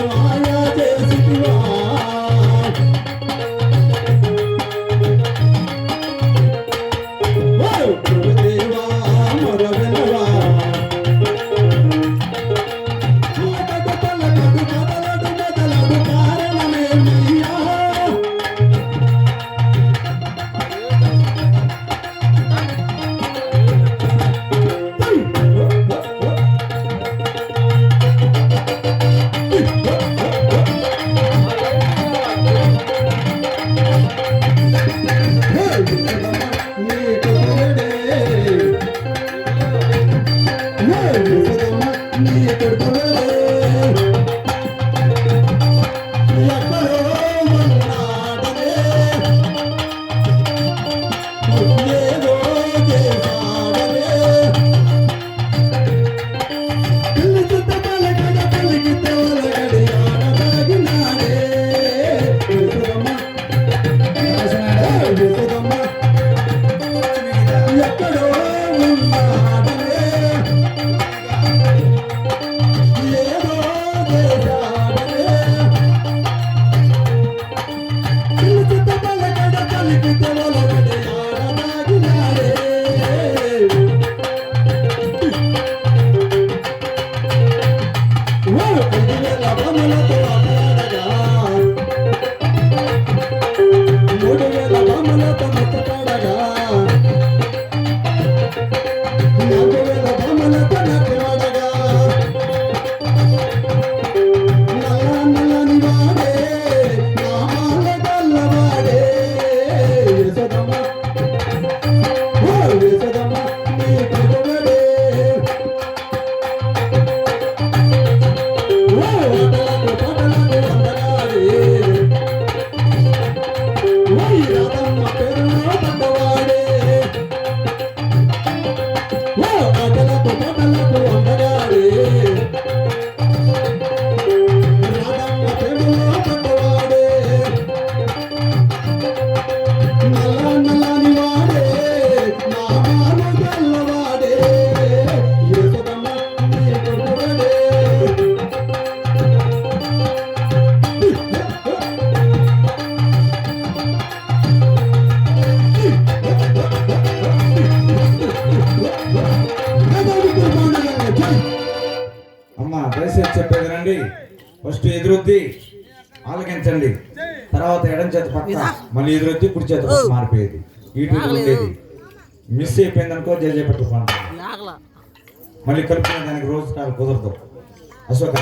Oh, da da da రండి first ఎదురొద్ది ఆలకించండి. తర్వాత ఎడం చేత పక్క మళ్ళీ ఎదురొద్ది కుడి చేత మారిపోయేది. ఇటు ఉండేది. మిస్ అయిపోయింది అనుకో జయ పెట్టుకోండి. మళ్ళీ కలుపుకునే దానికి రోజు కాదు కుదరదు. అశోక